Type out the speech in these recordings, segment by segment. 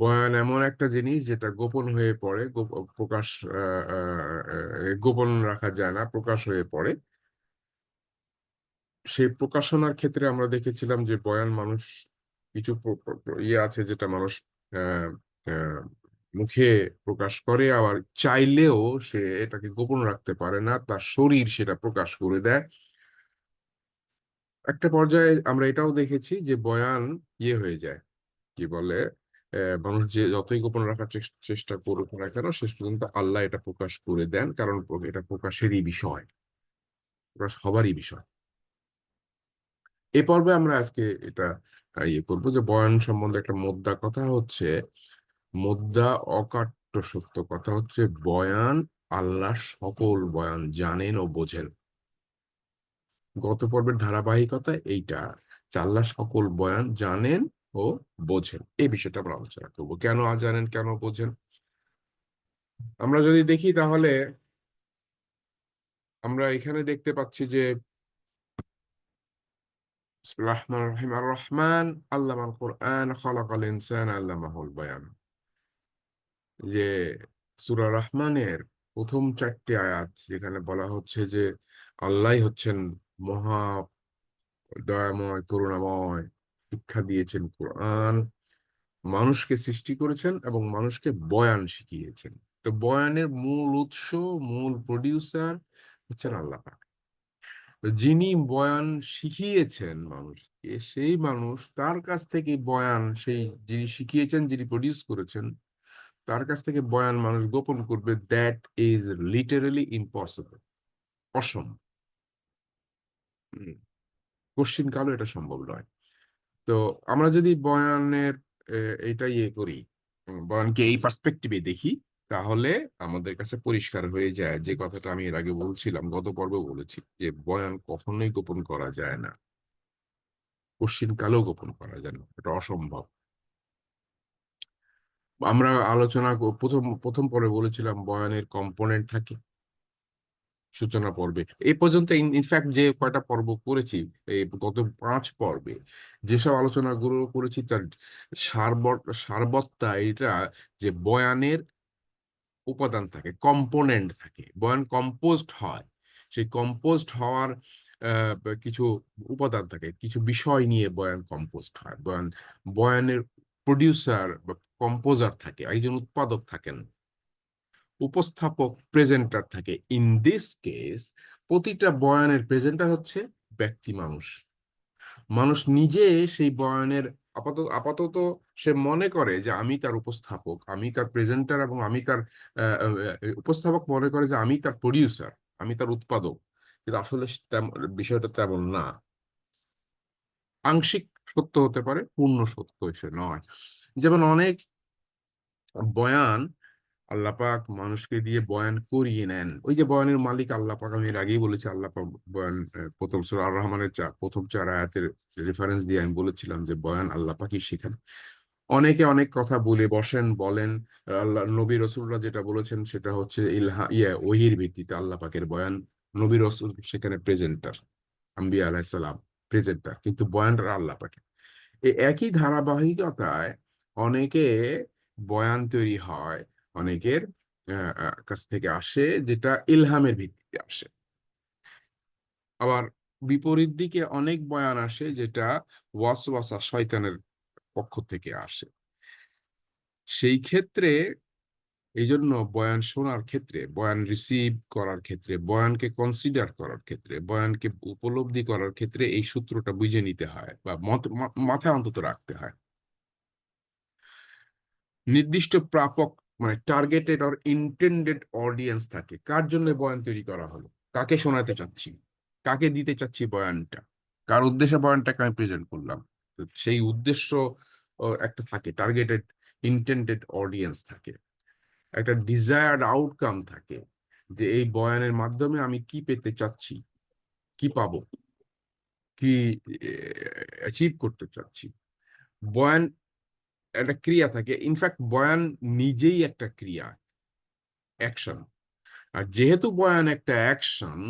বয়ান এমন একটা জিনিস যেটা গোপন হয়ে পড়ে প্রকাশ গোপন রাখা যায় না, প্রকাশ হয়ে পড়ে। সেই প্রকাশনার ক্ষেত্রে আমরা দেখেছিলাম যে বয়ান মানুষ কিছু ইয়ে আছে যেটা মানুষ মুখে প্রকাশ করে, আবার চাইলেও সে এটাকে গোপন রাখতে পারে না, তার শরীর সেটা প্রকাশ করে দেয়। একটা পর্যায়ে আমরা এটাও দেখেছি যে বয়ান ইয়ে হয়ে যায়, কি বলে? মানুষ যে যতই গোপন রাখার চেষ্টা করুক না কেন, শেষ পর্যন্ত আল্লাহ এটা প্রকাশ করে দেন। কারণ এটা প্রকাশেরই বিষয়। প্রকাশ হবারই বিষয়। এ পর্বে আমরা আজকে এটা ইয়ে করব যে বয়ান সম্বন্ধে একটা মোদ্দা কথা হচ্ছে, মোদ্দা অকাট্য সত্য কথা হচ্ছে বয়ান আল্লাহ সকল বয়ান জানেন ও বোঝেন। গত পর্বের ধারাবাহিকতা এইটা আল্লাহ সকল বয়ান জানেন ও বোঝেন। এই বিষয়টা আমরা আলোচনা করব। কেন জানেন কেন বোঝেন? আমরা যদি দেখি তাহলে আমরা এখানে দেখতে পাচ্ছি যে রহমান রহিম আল্লাহ আল কোরআন, খলাকাল ইনসান, আল্লামাহুল বয়ান। যে সূরা রহমানের প্রথম চারটি আয়াত যেখানে বলা হচ্ছে যে আল্লাহ হচ্ছেন মহা দয়াময়, করুণাময় শিক্ষা দিয়েছেন কোরআন, মানুষকে সৃষ্টি করেছেন এবং মানুষকে বয়ান শিখিয়েছেন। তো বয়ানের মূল উৎস, মূল প্রডিউসার হচ্ছেন আল্লাহ যিনি বয়ান শিখিয়েছেন মানুষকে, সেই মানুষ তার কাছ থেকে বয়ান, সেই যিনি শিখিয়েছেন, যিনি প্রডিউস করেছেন, তার কাছ থেকে বয়ান মানুষ গোপন করবে দ্যাট ইজ লিটারালি ইম্পসিবল অসম্ভব। কোশ্চিন কালো এটা সম্ভব নয়। তো আমরা যদি বয়ানের এটা ইয়ে করি বয়ানকে এই পার্সপেক্টিভে দেখি, তাহলে আমাদের কাছে পরিষ্কার হয়ে যায় যে কথাটা আমি এর আগে বলছিলাম, গত পর্বে বলেছি যে বয়ান কখনোই গোপন করা যায় না। কোশ্চিন কালেও গোপন করা যায় না, এটা অসম্ভব। আমরা আলোচনা প্রথম প্রথম পরে বলেছিলাম বয়ানের কম্পোনেন্ট থাকে। সূচনা পর্বে। এই পর্যন্ত ইনফ্যাক্ট যে কয়টা পর্ব করেছি, এই গত পাঁচ পর্বে, যেসব আলোচনাগুলো করেছি তার সারবত সারবত্তা এটা যে বয়ানের উপাদান থাকে কম্পোনেন্ট থাকে। বয়ান কম্পোজড হয়, সেই কম্পোজড হওয়ার কিছু উপাদান থাকে, কিছু বিষয় নিয়ে বয়ান কম্পোজড হয়। বয়ান, বয়ানের প্রডিউসার বা কম্পোজার থাকে, একজন উৎপাদক থাকেন। উপস্থাপক প্রেজেন্টার থাকে। ইন দিস কেস প্রতিটা বয়ানের প্রেজেন্টার হচ্ছে ব্যক্তি মানুষ। মানুষ নিজে সেই বয়ানের আপাতত আপাতত সে মনে করে যে আমি তার উপস্থাপক, আমি তার প্রেজেন্টার এবং আমি তার উপস্থাপক মনে করে যে আমি তার প্রডিউসার আমি তার উৎপাদক। কিন্তু আসলে বিষয়টা তেমন না। আংশিক সত্য হতে পারে, পূর্ণ সত্য সে নয়। যেমন অনেক বয়ান আল্লাপাক মানুষকে দিয়ে বয়ান করিয়ে নেন। ওই যে বয়ানের মালিক আল্লাপাক আমি এর আগেই বলেছি আল্লাপাক বয়ান প্রথম সুর আর রহমানের চার, প্রথম চার আয়াতের রেফারেন্স দিয়ে আমি বলেছিলাম যে বয়ান আল্লাহ আল্লাপাকই শেখান। অনেকে অনেক কথা বলে বসেন, বলেন, আল্লাহ, নবী রসুলরা যেটা বলেছেন সেটা হচ্ছে ইলহা ইয়ে ওহির ভিত্তিতে আল্লাহ পাকের বয়ান, নবী রসুল সেখানে প্রেজেন্টার আম্বিয়া আলাইসালাম প্রেজেন্টার কিন্তু বয়ানটা আল্লাহ পাকে একই ধারাবাহিকতায় অনেকে বয়ান তৈরি হয় অনেকের কাছ থেকে আসে যেটা ইলহামের ভিত্তিতে আসে। আবার বিপরীত দিকে অনেক বয়ান আসে যেটা ওয়াসওয়াসা শয়তানের পক্ষ থেকে আসে। সেই ক্ষেত্রে এই জন্য বয়ান শোনার ক্ষেত্রে, বয়ান রিসিভ করার ক্ষেত্রে, বয়ানকে কনসিডার করার ক্ষেত্রে, বয়ানকে উপলব্ধি করার ক্ষেত্রে এই সূত্রটা বুঝে নিতে হয় বা মাথায় অন্তত রাখতে হয়। নির্দিষ্ট প্রাপক মানে টার্গেটেড অর ইন্টেন্ডেড অডিয়েন্স থাকে। কার জন্য বয়ান তৈরি করা হলো? কাকে শোনাতে চাচ্ছি? কাকে দিতে চাচ্ছি বয়ানটা? কার উদ্দেশ্যে বয়ানটাকে আমি প্রেজেন্ট করলাম? সেই উদ্দেশ্য একটা থাকে। টার্গেটেড ইন্টেন্ডেড অডিয়েন্স থাকে। একটা ডিজায়ার্ড আউটকাম থাকে যে এই বয়ানের মাধ্যমে আমি কি পেতে চাচ্ছি? কি পাবো? কি অ্যাচিভ করতে চাচ্ছি? বয়ান একটা ক্রিয়া থাকে। ইনফ্যাক্ট বয়ান নিজেই একটা ক্রিয়া অ্যাকশন আর যেহেতু বয়ান একটা অ্যাকশন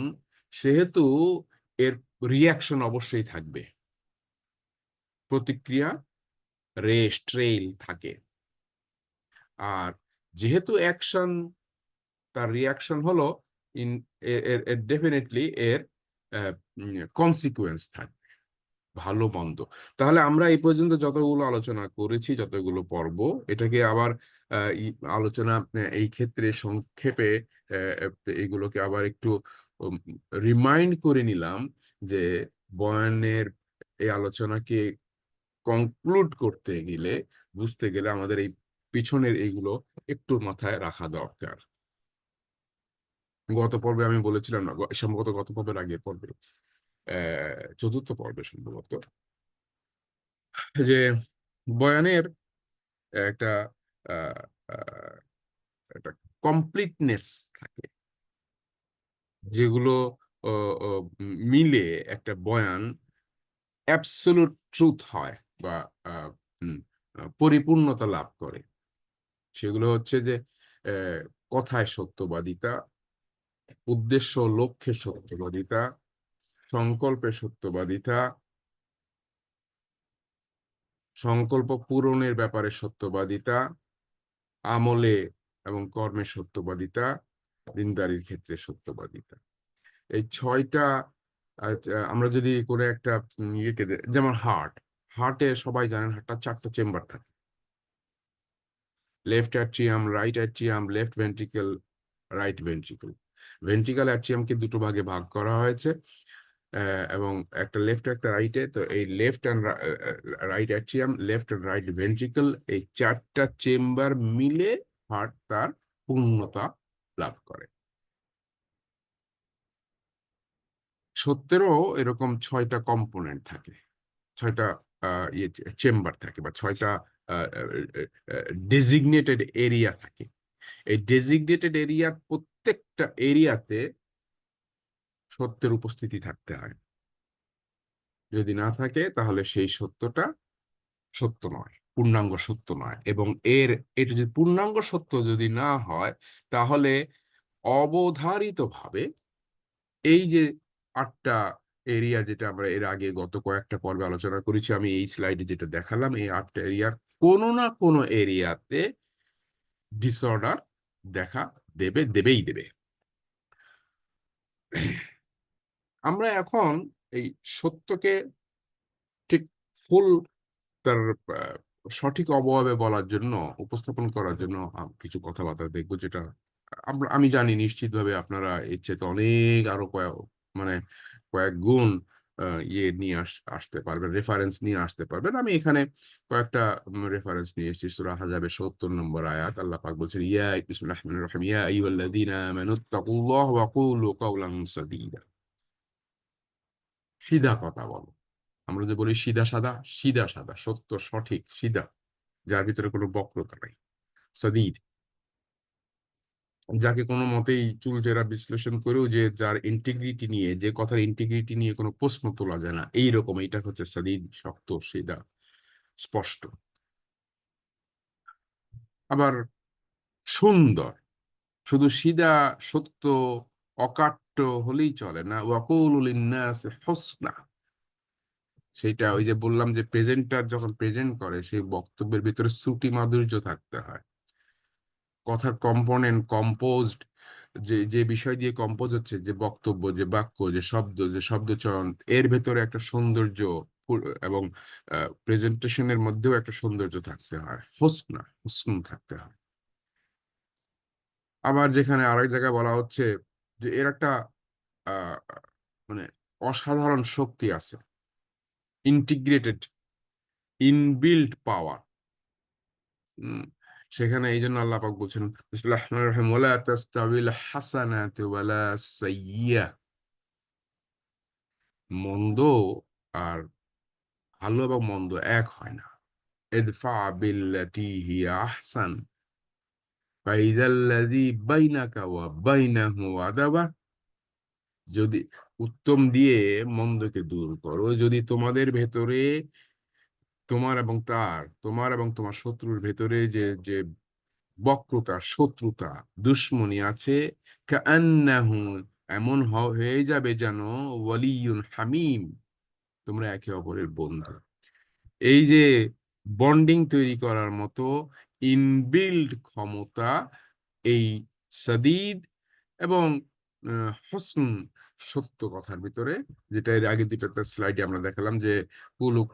সেহেতু এর রিয়াকশন অবশ্যই থাকবে। প্রতিক্রিয়া রেস ট্রেইল থাকে। আর যেহেতু অ্যাকশন তার রিয়াকশন হলো ইন এর ডেফিনেটলি এর কনসিকুয়েন্স থাকবে ভালো মন্দ। তাহলে আমরা এই পর্যন্ত যতগুলো আলোচনা করেছি, যতগুলো পর্ব এটাকে আবার আলোচনা এই ক্ষেত্রে সংক্ষেপে এগুলোকে আবার একটু রিমাইন্ড করে নিলাম যে বয়ানের এই আলোচনাকে কনক্লুড করতে গেলে, বুঝতে গেলে আমাদের এই পিছনের এইগুলো একটু মাথায় রাখা দরকার। গত পর্বে আমি বলেছিলাম না সম্ভবত গত পর্বের আগে পর্বে। চতুর্থ পর্বে সম্ভবত। যে বয়ানের একটা একটা কমপ্লিটনেস থাকে। যেগুলো মিলে একটা বয়ান অ্যাবসোলুট ট্রুথ হয় বা পরিপূর্ণতা লাভ করে। সেগুলো হচ্ছে যে কথায় সত্যবাদিতা, উদ্দেশ্য লক্ষ্যে সত্যবাদিতা সংকল্পে সত্যবাদিতা, সংকল্প পূরণের ব্যাপারে সত্যবাদিতা, আমলে এবং কর্মে সত্যবাদিতা, দিনদারির ক্ষেত্রে সত্যবাদিতা। এই ছয়টা আমরা যদি করে একটা ইয়েকে যেমন হার্ট হার্টে সবাই জানেন হার্টটা চারটা চেম্বার থাকে। Left atrium right atrium left ventricle right ventricle ventricle অ্যাট্রিয়ামকে দুটো ভাগে ভাগ করা হয়েছে। এবং একটা লেফট একটা রাইটে তো এই left and right atrium left and right ventricle এই চারটা চেম্বার মিলে হার্ট তার পূর্ণতা লাভ করে। সত্যেরও এরকম ছয়টা কম্পোনেন্ট থাকে ছয়টা আহ, ইয়ে চেম্বার থাকে বা ছয়টা ডেজিগনেটেড এরিয়া থাকে। এই ডেজিগনেটেড এরিয়ার প্রত্যেকটা এরিয়াতে সত্যের উপস্থিতি থাকতে হয়। যদি না থাকে, তাহলে সেই সত্যটা সত্য নয়, পূর্ণাঙ্গ সত্য নয় এবং এর এটা যদি পূর্ণাঙ্গ সত্য যদি না হয়, তাহলে অবধারিতভাবে এই যে আটটা এরিয়া যেটা আমরা এর আগে গত কয়েকটা পর্বে আলোচনা করেছি, আমি এই স্লাইডে যেটা দেখালাম, এই আটটা এরিয়ার কোনো না কোনো এরিয়াতে ডিসঅর্ডার দেখা দেবে, দেবেই দেবে। আমরা এখন এই সত্যকে ঠিক ফুল তার সঠিক অবয়বে বলার জন্য, উপস্থাপন করার জন্য কিছু কথাবার্তা দেখব যেটা আমরা, আমি জানি নিশ্চিতভাবে আপনারা এর চেয়ে অনেক আরও কয়েক মানে কয়েক গুণ ইয়ে নিয়ে আস, আসতে পারবেন রেফারেন্স নিয়ে আসতে পারবেন। আমি এখানে কয়েকটা রেফারেন্স নিয়ে এসেছি। সূরা আহজাবের 70 নম্বর আয়াত। আল্লাহ পাক বলছেন, ইয়া, বিসমিল্লাহির রহমানির রহিম। ইয়া আইয়ুহাল্লাযীনা আমানুত্তাকুল্লাহ ওয়া কুলু কাওলান সাদীদা সিধা কথা বলো। আমরা যে বলি সিধা সাদা সিধা সাদা সত্য, সঠিক, সিধা, যার ভিতরে কোনো বক্রতা নাই। সদিদ। যাকে কোনো মতেই চুলচেরা বিশ্লেষণ করেও যে যার ইন্টিগ্রিটি নিয়ে, যে কথার ইন্টিগ্রিটি নিয়ে কোনো প্রশ্ন তোলা যায় না, এইরকম এইটা হচ্ছে সদিদ শক্ত সিধা, স্পষ্ট। আবার সুন্দর। শুধু সিধা, সত্য অকাট্য হলেই চলে না। ওয়াকুলুল ইন্নাস হোসনা। সেটা ওই যে বললাম যে প্রেজেন্টার যখন প্রেজেন্ট করে, সেই বক্তব্যের ভিতরে শ্রুতি মাধুর্য থাকতে হয়। কথার কম্পোনেন্ট কম্পোজড যে যে বিষয় দিয়ে কম্পোজ হচ্ছে, যে বক্তব্য, যে বাক্য, যে শব্দ, যে শব্দচয়ন, এর ভেতরে একটা সৌন্দর্য এবং প্রেজেন্টেশনের মধ্যেও একটা সৌন্দর্য থাকতে হয়। হোসনা, হুসন থাকতে হয়। আবার যেখানে আরেক জায়গায় বলা হচ্ছে যে এর একটা মানে অসাধারণ শক্তি আছে। ইন্টিগ্রেটেড ইনবিল্ট পাওয়ার সেখানে এই জন্য আল্লাহ বলছেন মন্দ আর ভালো এবং মন্দ এক হয় না। বিল্লাতি হিয়া আহসান। যদি উত্তম দিয়ে মন্দকে দূর করো, যদি তোমাদের ভেতরে তোমার এবং তার, তোমার এবং তোমার শত্রুর ভেতরে যে যে বক্রতা, শত্রুতা, দুশ্মনী আছে এমন হয়ে যাবে যেন ওয়ালিউন হামিম, তোমরা একে অপরের বন্ধু। এই যে বন্ডিং তৈরি করার মতো ইনবিল্ড ক্ষমতা এই সাদিদ এবং হসন সত্য কথার ভিতরে, যেটা এর আগে দুটো স্লাইডে আমরা দেখালাম যে কুলুক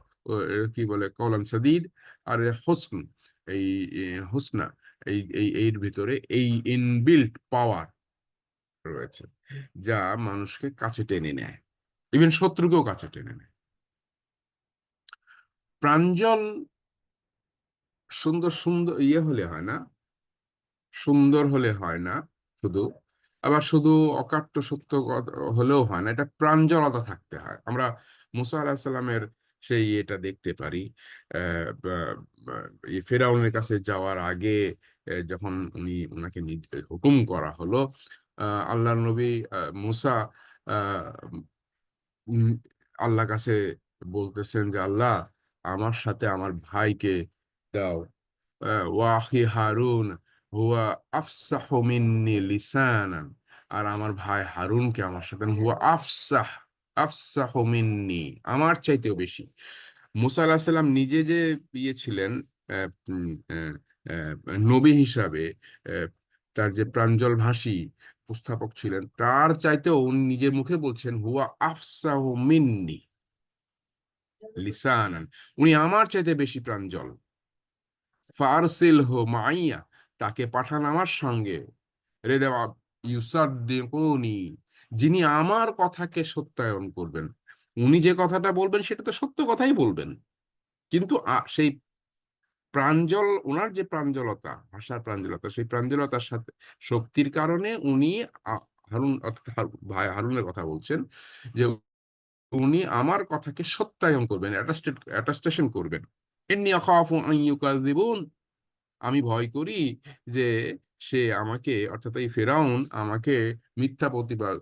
কি বলে কলাম সাদিদ আর হোসন এই হোসনা, এই এর ভিতরে এই ইনবিল্ট পাওয়ার রয়েছে, যা মানুষকে কাছে টেনে নেয় ইভেন শত্রুকেও কাছে টেনে নেয়। প্রাঞ্জল সুন্দর সুন্দর ইয়ে হলে হয় না। সুন্দর হলে হয় না শুধু। আবার শুধু অকাট্য সত্য হলেও হয় না এটা প্রাঞ্জলতা থাকতে হয়। আমরা মুসা আলাহিসাল্লামের সেই এটা দেখতে পারি। ফেরাউনের কাছে যাওয়ার আগে যখন উনি ওনাকে হুকুম করা হলো আহ, আল্লাহর নবী মুসা আল্লাহ কাছে বলতেছেন যে আল্লাহ আমার সাথে আমার ভাইকে দাও। ওয়াহি হারুন, হুয়া আফসাহু মিন্নি লিসানান। আর আমার ভাই হারুনকে আমার সাথে হুয়া আফসাহ, আফসাহু মিন্নি, আমার চাইতেও বেশি। মুসা আলাহিসাল্লাম সাল্লাম নিজে যে ইয়ে ছিলেন নবী হিসাবে তার যে প্রাঞ্জল ভাষী উপস্থাপক ছিলেন, তার চাইতেও উনি নিজের মুখে বলছেন, হুয়া আফসাহু মিন্নি লিসানান। উনি আমার চাইতে বেশি প্রাঞ্জল। ফারসিল হো মাইয়া, তাকে পাঠান আমার সঙ্গে। রে দেওয়া ইউসাদ্দিকুনি, যিনি আমার কথাকে সত্যায়ন করবেন। উনি যে কথাটা বলবেন, সেটা তো সত্য কথাই বলবেন। কিন্তু সেই প্রাঞ্জল ওনার যে প্রাঞ্জলতা, ভাষার প্রাঞ্জলতা, সেই প্রাঞ্জলতার সাথে, শক্তির কারণে উনি হারুন ভাই হারুনের কথা বলছেন, যে উনি আমার কথাকে সত্যায়ন করবেন, অ্যাটাস্টেড, অ্যাটাস্টেশন করবেন। আমি ভয় করি যে সে আমাকে, অর্থাৎ এই ফেরাউন আমাকে মিথ্যা প্রতিবাদ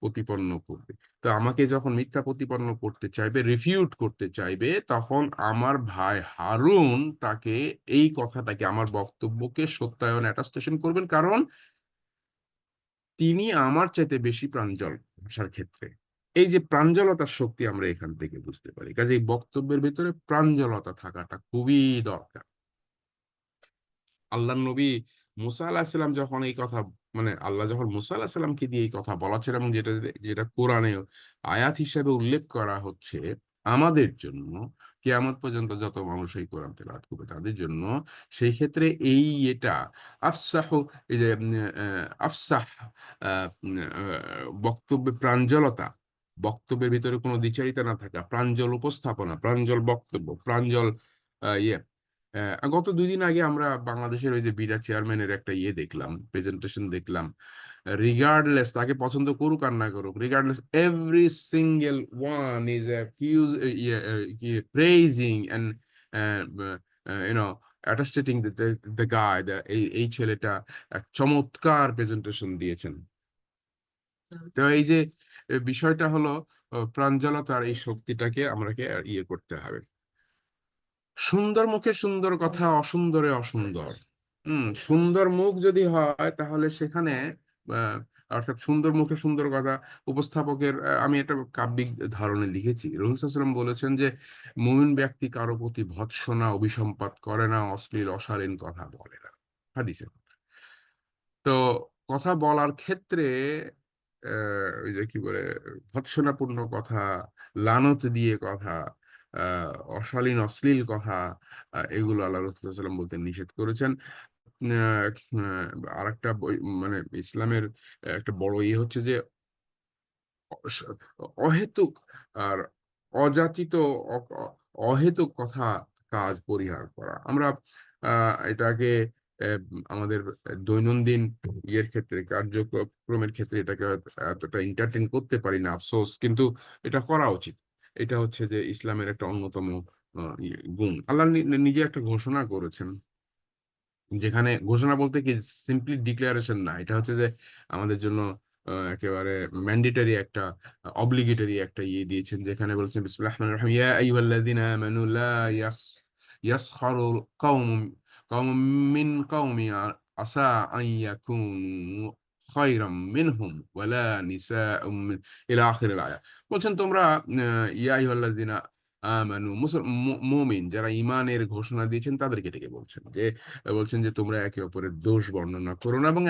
প্রতিপন্ন করবে। তো আমাকে যখন মিথ্যা প্রতিপন্ন করতে চাইবে রিফিউট করতে চাইবে, তখন আমার ভাই হারুন তাকে এই কথাটাকে, আমার বক্তব্যকে সত্যায়ন অ্যাটাস্টেশন করবেন। কারণ তিনি আমার চাইতে বেশি প্রাঞ্জল ভাষার ক্ষেত্রে। এই যে প্রাঞ্জলতার শক্তি আমরা এখান থেকে বুঝতে পারি। কাজে এই বক্তব্যের ভিতরে প্রাঞ্জলতা থাকাটা খুবই দরকার। আল্লাহ নবী মুসা আলাহিসাল্লাম যখন এই কথা মানে আল্লাহ যখন মুসা আলাহিসাল্লামকে দিয়ে এই কথা বলাচ্ছেন এবং যেটা যেটা কোরআনে আয়াত হিসেবে উল্লেখ করা হচ্ছে, আমাদের জন্য, কিয়ামত পর্যন্ত যত মানুষ এই কোরআন তেলাওয়াত করবে তাদের জন্য, সেই ক্ষেত্রে এই এটা আফসাহ, এই যে আফসাহ বক্তব্যে প্রাঞ্জলতা বক্তব্যের ভিতরে কোনো দ্বিচারিতা না থাকা, প্রাঞ্জল উপস্থাপনা, প্রাঞ্জল বক্তব্য, প্রাঞ্জল ইয়ে। গত দুই দিন আগে আমরা বাংলাদেশের ওই যে বিডা চেয়ারম্যানের একটা ইয়ে দেখলাম প্রেজেন্টেশন দেখলাম। রিগার্ডলেস তাকে পছন্দ করুক আর না করুক regardless every single one is praising and you know attesting the guy এই ছেলেটা এক চমৎকার প্রেজেন্টেশন দিয়েছেন। তো এই যে বিষয়টা হলো প্রাঞ্জলতার এই শক্তিটাকে আমরাকে ইয়ে করতে হবে। সুন্দর মুখে সুন্দর কথা অসুন্দরে অসুন্দর। হম সুন্দর মুখ যদি হয় তাহলে সেখানে অর্থাৎ সুন্দর মুখে সুন্দর কথা উপস্থাপকের আমি একটা কাব্যিক ধারণে লিখেছি। রহুল সাল্লাম বলেছেন যে মুমিন ব্যক্তি কারও প্রতি ভৎসনা অভিসম্পাত করে না অশ্লীল অশালীন কথা বলে না। হাদিসে তো কথা বলার ক্ষেত্রে ওই যে কি বলে, ভৎসনাপূর্ণ কথা, লানত দিয়ে কথা অশালীন, অশ্লীল কথা এগুলো আল্লাহ রসুল্লাহাম বলতে নিষেধ করেছেন। আর একটা মানে ইসলামের একটা বড় ইয়ে হচ্ছে যে অহেতুক আর অযাচিত অহেতুক কথা কাজ পরিহার করা। আমরা এটাকে আমাদের দৈনন্দিন ইয়ের ক্ষেত্রে, কার্যক্রমের ক্ষেত্রে এটাকে এতটা এন্টারটেন করতে পারি না, আফসোস, কিন্তু এটা করা উচিত। এটা হচ্ছে যে ইসলামের একটা অন্যতম গুণ। আল্লাহ নিজে একটা ঘোষণা করেছেন, যেখানে ঘোষণা বলতে কি সিম্পলি ডিক্লারেশন না, এটা হচ্ছে যে আমাদের জন্য একেবারে ম্যান্ডেটরি একটা অব্লিগেটরি একটা ইয়ে দিয়েছেন, যেখানে বলছেন, বিসমিল্লাহির রহমানির রহিম, ইয়া কওমুম মিন কওমি আসা আন ইয়াকুনু খায়রাম মিনহুম ওয়ালা মিন ইলা আখিরিল আয়া বলছেন তোমরা ইয়া আইয়ুহাল্লাযিনা আমানু মুমিন যারা ঈমানের ঘোষণা দিয়েছেন তাদেরকে ডেকে বলছেন যে বলছেন যে তোমরা একে অপরের দোষ বর্ণনা করো না এবং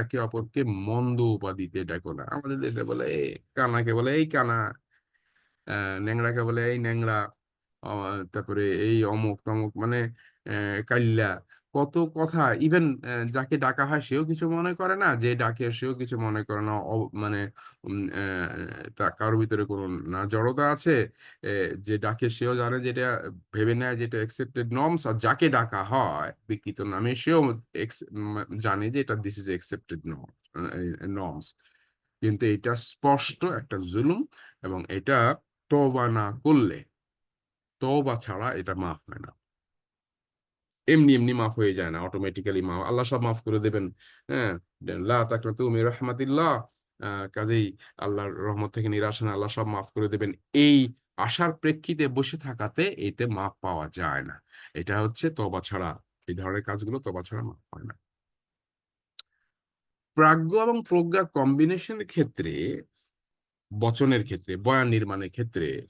একে অপরকে মন্দ উপাধিতে ডেকো না। আমাদের দেশে বলে এ কানাকে বলে, "এই কানা।" ন্যাংড়াকে বলে, "এই ন্যাংড়া।" অ তারপরে এই অমুক-তমুক মানে অ্যা কাইল্লা। কত কথা ইভেন যাকে ডাকা হয় সেও কিছু মনে করে না, যে ডাকে সেও কিছু মনে করে না। মানে উম অ্যা তা কারও ভিতরে কোনো না জড়তা আছে, যে ডাকে সেও জানে যেটা ভেবে নেয় যে এটা accepted norms আর যাকে ডাকা হয় বিকৃত নামে সেও জানে যে এটা this is accepted norm আ এ কিন্তু এটা স্পষ্ট একটা জুলুম এবং এটা তওবা না করলে তওবা ছাড়া এটা মাফ হয় না। এমনি, এমনি মাফ হয়ে যায় না। অটোমেটিক্যালি মা আল্লাহ সব মাফ করে দেবেন। হ্যাঁ? মির রাহমাতিল্লাহ। কাজেই আল্লাহর রহমত থেকে নিরাশ হন আল্লাহ সব মাফ করে দেবেন। এই আশার প্রেক্ষিতে বসে থাকাতে এতে মাফ পাওয়া যায় না। এটা হচ্ছে তবা ছাড়া এই ধরনের কাজগুলো তবা ছাড়া মাফ হয় না। প্রাজ্ঞ এবং প্রজ্ঞার কম্বিনেশনের ক্ষেত্রে বচনের ক্ষেত্রে, বয়ান নির্মাণের ক্ষেত্রে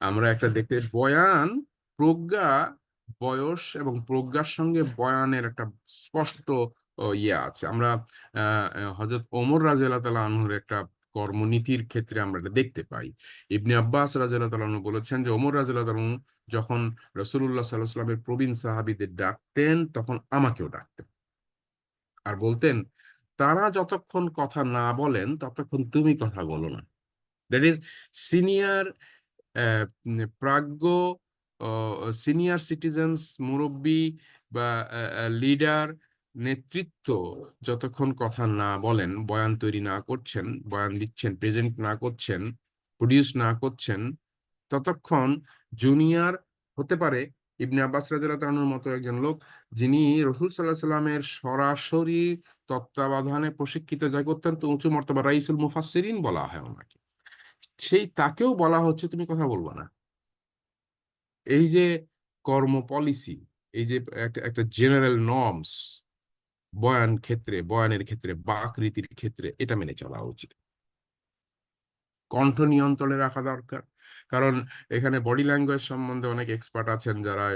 আমরা একটা দেখতে বয়ান, প্রজ্ঞা, বয়স এবং প্রজ্ঞার সঙ্গে বয়ানের একটা স্পষ্ট ইয়ে আছে। আমরা হযরত ওমর তাআলা আনহুর একটা কর্মনীতির ক্ষেত্রে আমরা এটা দেখতে পাই। ইবনে আব্বাস রাদিয়াল্লাহু তাআলা আনহু বলেছেন যে ওমর আনহু যখন আলাইহি ওয়াসাল্লামের প্রবীণ সাহাবীদের ডাকতেন, তখন আমাকেও ডাকতেন। আর বলতেন, "তারা যতক্ষণ কথা না বলেন, ততক্ষণ তুমি কথা বলো না।" দ্যাট ইস সিনিয়র প্রাজ্ঞ সিনিয়র সিটিজেনস মুরব্বী বা লিডার, নেতৃত্ব যতক্ষণ কথা না বলেন, বয়ান তৈরি না করছেন, বয়ান দিচ্ছেন, প্রেজেন্ট না করছেন, প্রডিউস না করছেন, ততক্ষণ জুনিয়র হতে পারে ইবনে আব্বাস তাআলা মতো একজন লোক, যিনি রাসূল সাল্লাল্লাহু আলাইহি ওয়াসাল্লামের সরাসরি তত্ত্বাবধানে প্রশিক্ষিত যা যাকে অত্যন্ত উঁচু মর্তবা রাইসুল মুফাসসিরিন বলা হয় উনাকে। সেই তাকেও বলা হচ্ছে তুমি কথা বলবা না। এই যে কর্ম পলিসি, এই যে একটা একটা জেনারেল নর্মস বয়ান ক্ষেত্রে, বয়ানের ক্ষেত্রে, বাক রীতির ক্ষেত্রে এটা মেনে চলা উচিত। কণ্ঠ নিয়ন্ত্রণে রাখা দরকার। কারণ এখানে বডি ল্যাঙ্গুয়েজ সম্বন্ধে অনেক এক্সপার্ট আছেন যারা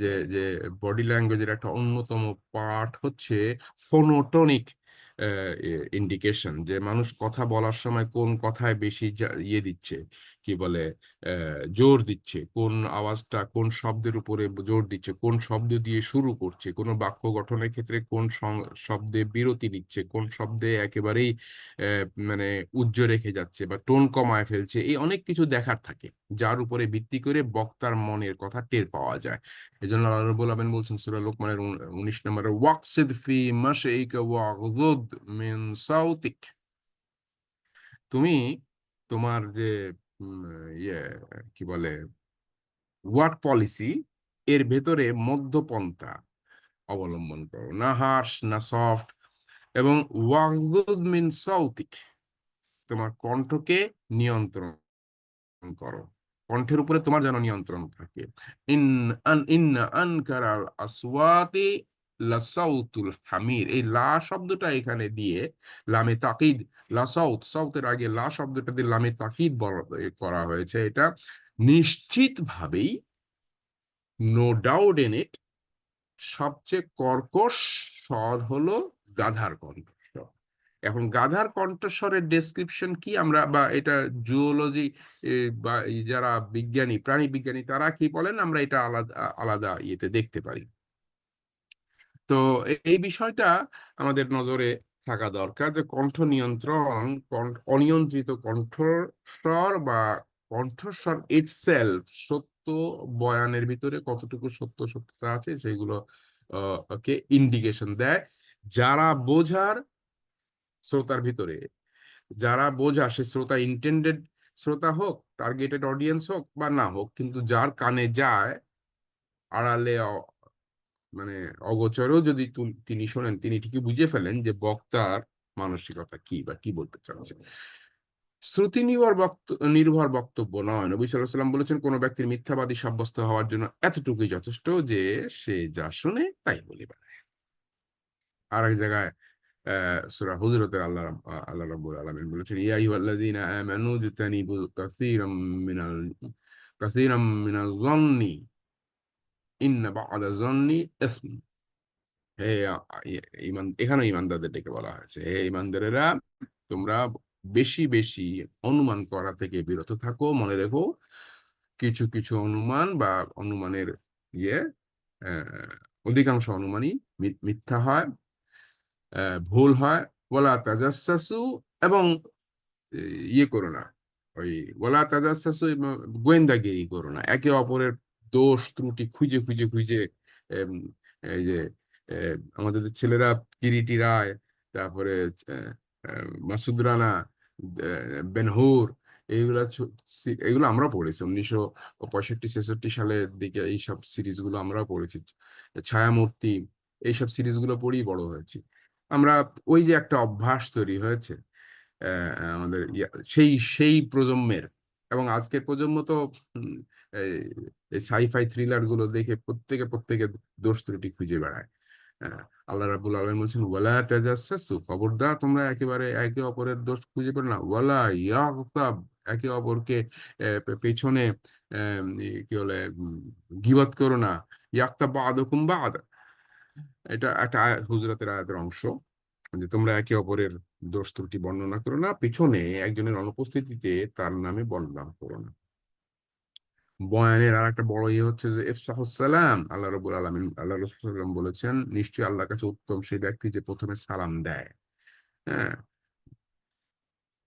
যে, যে বডি ল্যাঙ্গুয়েজের একটা অন্যতম পার্ট হচ্ছে ফোনোটোনিক ইন্ডিকেশন যে মানুষ কথা বলার সময় কোন কথায় বেশি ইয়ে দিচ্ছে, কি বলে জোর দিচ্ছে, কোন আওয়াজটা কোন শব্দের উপরে জোর দিচ্ছে, কোন শব্দ দিয়ে শুরু করছে, কোন বাক্য গঠনের ক্ষেত্রে কোন শব্দে বিরতি নিচ্ছে, কোন শব্দে একেবারেই মানে উজ্জ্ব রেখে যাচ্ছে বা টোন কমায় ফেলছে। এই অনেক কিছু দেখার থাকে। যার উপরে ভিত্তি করে বক্তার মনের কথা টের পাওয়া যায়। এই জন্য আলামিন বলছেন সূরা লোকমানের উন ১৯ নম্বরে ওয়াকসিদ ফি ওয়াগযুদ মিন সাউতিক। তুমি তোমার যে ইয়ে কি বলে ওয়ার্ক পলিসি এর ভেতরে মধ্যপন্থা অবলম্বন করো। না হার্শ, না সফট এবং ওয়াগযুদ মিন সাউতিক তোমার কণ্ঠকে নিয়ন্ত্রণ করো। কণ্ঠের উপরে তোমার যেন নিয়ন্ত্রণ থাকে। ইন আন ইন্না আনকারাল আসওয়াতি লাসাউতুল হামির। এই লা শব্দটা এখানে দিয়ে লামে তাকিদ লা সাউত, সাউতের আগে লা শব্দটা দিয়ে লামে তাকিদ করা হয়েছে। এটা নিশ্চিতভাবেই নো ডাউট ইন ইট সবচেয়ে কর্কশ স্বর হলো গাধার কণ্ঠস্বর। এখন গাধার কণ্ঠস্বরের ডেসক্রিপশন কি আমরা বা এটা জুওলজি বা যারা বিজ্ঞানী, প্রাণী বিজ্ঞানী তারা কি বলেন আমরা এটা আলাদা আলাদা ইয়েতে দেখতে পারি। তো এই বিষয়টা আমাদের নজরে থাকা দরকার যে কণ্ঠ নিয়ন্ত্রণ, অনিয়ন্ত্রিত কণ্ঠস্বর বা কণ্ঠস্বর itself সত্য বয়ানের ভিতরে কতটুকু সত্য সত্যতা আছে সেগুলো কে ইন্ডিকেশন দেয়। যারা বোঝার শ্রোতার ভিতরে, যারা বোঝা সে শ্রোতা ইন্টেন্ডেড শ্রোতা হোক, টার্গেটেড অডিয়েন্স হোক বা না হোক কিন্তু যার কানে যায় আড়ালে মানে অগোচরেও যদি তিনি শোনেন তিনি ঠিকই বুঝে ফেলেন যে বক্তার মানসিকতা কি বা কি বলতে চাচ্ছে। শ্রুতি নির্ভর নির্ভর বক্তব্য নয়। নবী ওয়াসাল্লাম বলেছেন কোন ব্যক্তির মিথ্যাবাদী সাব্যস্ত হওয়ার জন্য এতটুকুই যথেষ্ট যে সে যা শোনে তাই বলে বেড়ায়। আরেক জায়গায় অ্যা সূরা হুজুরাতের আল্লাহ আল্লাহ রাব্বুল আলামিন বলেছেন, "ইয়া আইয়ুহাল্লাযীনা আমানু ইজতানিবু কাসীরাম মিনাল কাসীরাম মিনাজ যন্নি ইন্না বা'দা যন্নি ইসম হে ইমান এখানে ইমানদারদের ডেকে বলা হয়েছে। হে ইমানদারেরা, তোমরা বেশি বেশি অনুমান করা থেকে বিরত থাকো, মনে রেখো, কিছু কিছু অনুমান বা অনুমানের ইয়ে অধিকাংশ অনুমানই মিথ্যা হয় ভুল হয়। বলা তাজাসু এবং ইয়ে করো না। ওই বলা তাজাসু গোয়েন্দাগিরি করো না। একে অপরের দোষ ত্রুটি খুঁজে খুঁজে খুঁজে এই যে আমাদের ছেলেরা কিরিটি রায়, তারপরে মাসুদ রানা বেনহুর এইগুলা এগুলো আমরা পড়েছি। উনিশশো পঁয়ষট্টি, ছেষট্টি সালের দিকে এইসব সিরিজগুলো আমরাও পড়েছি। ছায়ামূর্তি, এইসব সিরিজগুলো পড়েই বড় হয়েছি। আমরা ওই যে একটা অভ্যাস তৈরি হয়েছে আমাদের সেই সেই প্রজন্মের, এবং আজকের প্রজন্ম তো এই সাইফাই থ্রিলারগুলো দেখে প্রত্যেকে প্রত্যেকে দোষ ত্রুটি খুঁজে বেড়ায়। আল্লাহ রাবুল আলম বলছেন, ওয়ালা তাজাসসু খবরদার, তোমরা একেবারে একে অপরের দোষ খুঁজে পেল না। ওয়ালা ইয়াগতাব একে অপরকে পেছনে কি বলে গিবত করো না। ইয়াক্তাব বাদুকুম বাদ এটা একটা হুজরাতের আয়াতের অংশ। যে তোমরা একে অপরের দোষ ত্রুটি বর্ণনা করো না, পিছনে একজনের অনুপস্থিতিতে তার নামে বদনাম করো না। বয়ানের আর একটা বড় ইয়ে হচ্ছে যে ইফসাহুসালাম আল্লাহ রবুল আলমিন, আল্লাহ রসুলাম বলেছেন, নিশ্চয়ই আল্লাহর কাছে উত্তম সেই ব্যক্তি যে প্রথমে সালাম দেয়। হ্যাঁ?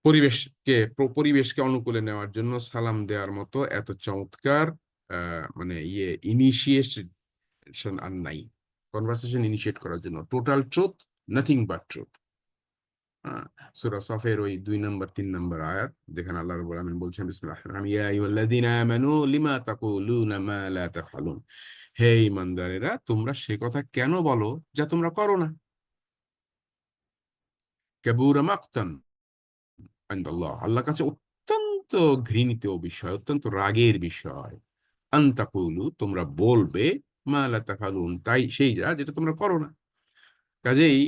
পরিবেশকে পরিবেশকে অনুকূলে নেওয়ার জন্য সালাম দেওয়ার মতো এত চমৎকার মানে ইয়ে ইনিশিয়েশন আর নাই। কনভারসেশন ইনিশিয়েট করার জন্য। Total truth nothing but truth সুরা সফের ওই দুই নম্বর, তিন নম্বর আয়াত, যেখানে আল্লাহ রাব্বুল আলামিন বলছেন, বিসমিল্লাহির রহমানির ইয়া আইয়ুহাল্লাযীনা আমানু লিমা তাকুলুনা মা লা তাফআলুন? হে ঈমানদারেরা, তোমরা সে কথা কেন বলো যা তোমরা করো না? কাবুরা মাকতান ইনদাল্লাহ আল্লাহর কাছে অত্যন্ত ঘৃণিত বিষয়, অত্যন্ত রাগের বিষয়। আন্তাকুলু তোমরা বলবে, মা লা তাফআলুন। তাই সেই যা, যেটা তোমরা করো না। কাজেই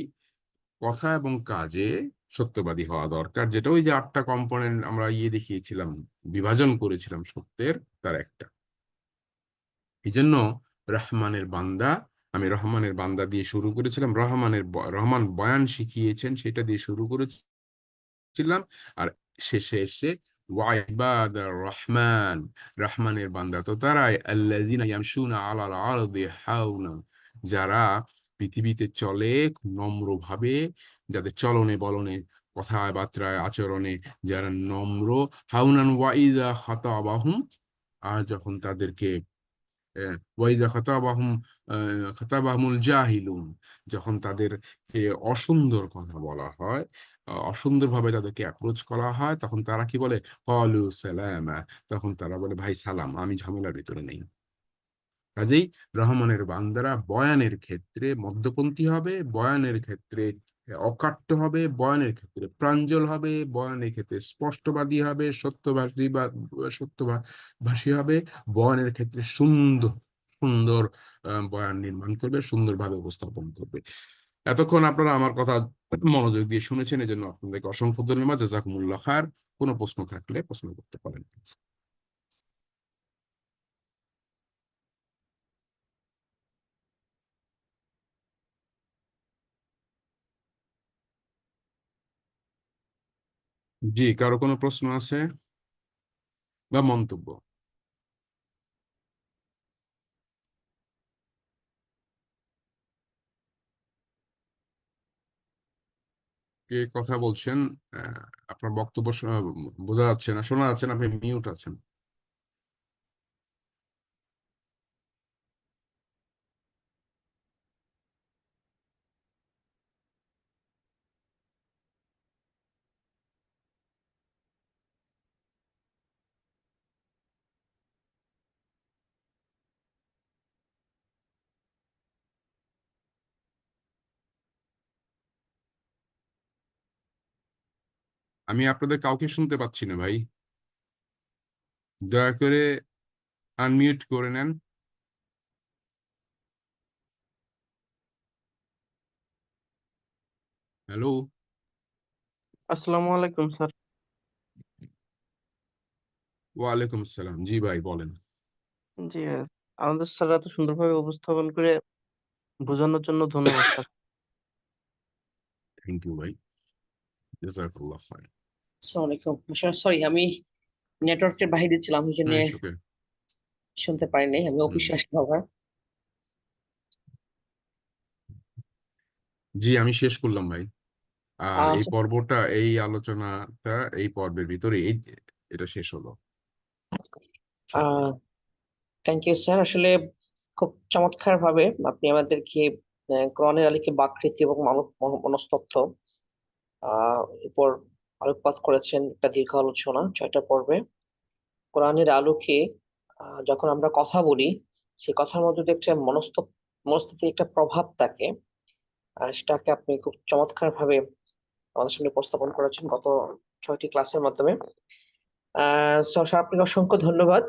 কথা এবং কাজে সত্যবাদী হওয়া দরকার। যেটা ওই যে আটটা কম্পোনেন্ট আমরা ইয়ে দেখিয়েছিলাম, বিভাজন করেছিলাম সত্যের, তার একটা। এই জন্য রহমানের বান্দা, আমি রহমানের বান্দা দিয়ে শুরু করেছিলাম, রহমানের রহমান বয়ান শিখিয়েছেন, সেটা দিয়ে শুরু করেছিলাম, আর শেষে এসে ওয়াইবাদ রহমান রহমানের বান্দা। তো তারাই ইয়ামশুনা আলাল আরদি হাওনা যারা পৃথিবীতে চলে নম্রভাবে যাদের চলনে বলনে কথায় বার্তায় আচরণে যারা নম্র। হাউনান ওয়াইদা খাতাবাহুম, আর যখন তাদেরকে জাহিলুন, যখন তাদেরকে অসুন্দর কথা বলা হয় অসুন্দরভাবে তাদেরকে অ্যাপ্রোচ করা হয়, তখন তারা কি বলে? কলু সালামা। তখন তারা বলে, ভাই সালাম, আমি ঝামেলার ভিতরে নেই। কাজেই রহমানের বান্দারা বয়ানের ক্ষেত্রে মধ্যপন্থী হবে, বয়ানের ক্ষেত্রে অকাট্য হবে, বয়ানের ক্ষেত্রে প্রাঞ্জল হবে, বয়ানের ক্ষেত্রে স্পষ্টবাদী হবে সত্যভাষী বা সত্যভাষী হবে, বয়ানের ক্ষেত্রে সুন্দর সুন্দর বয়ান নির্মাণ করবে, সুন্দরভাবে উপস্থাপন করবে। এতক্ষণ আপনারা আমার কথা মনোযোগ দিয়ে শুনেছেন, এজন্য আপনাদেরকে অসংখ্য ধন্যবাদ। জাজাকুমুল্লাহ খার কোনো প্রশ্ন থাকলে প্রশ্ন করতে পারেন জি, কারও কোনো প্রশ্ন আছে? বা মন্তব্য? কে কথা বলছেন? আপনার বক্তব্য বোঝা যাচ্ছে না, শোনা যাচ্ছে না, আপনি মিউট আছেন। আমি আপনাদের কাউকে শুনতে পাচ্ছি না ভাই। দয়া করে আনমিউট করে নেন। হ্যালো আসসালামু আলাইকুম স্যার। ওয়ালাইকুম আসসালাম। জি ভাই বলেন। জি, আমাদের স্যার এত সুন্দরভাবে উপস্থাপন করে বোঝানোর জন্য ধন্যবাদ স্যার। থ্যাংক ইউ ভাই। জাজাকাল্লাহ খাইর। আসসালামু আলাইকুম সরি আমি নেটওয়ার্কের বাইরে ছিলাম ওই জন্য শুনতে পারি নাই আমি অফিসে আসলাম আবার জি আমি শেষ করলাম ভাই। আর এই আচ্ছা। পর্বটা এই আলোচনাটা এই পর্বের ভিতরে এই এটা শেষ হলো। থ্যাংক ইউ স্যার আসলে খুব চমৎকার ভাবে আপনি আমাদেরকে কোরআনের আলীকে বাকৃতি এবং মানব মন- মনস্তত্ত্ব আহ উপর আলোকপাত করেছেন একটা দীর্ঘ আলোচনা ছয়টা পর্বে। কোরআনের আলোকে যখন আমরা কথা বলি সে কথার মধ্যে একটা মনস্তত্ত্ব মনস্তত্ত্বের একটা প্রভাব থাকে সেটাকে আপনি খুব চমৎকার ভাবে আমাদের সামনে উপস্থাপন করেছেন গত ছয়টি ক্লাসের মাধ্যমে। আহ আপনাকে অসংখ্য ধন্যবাদ।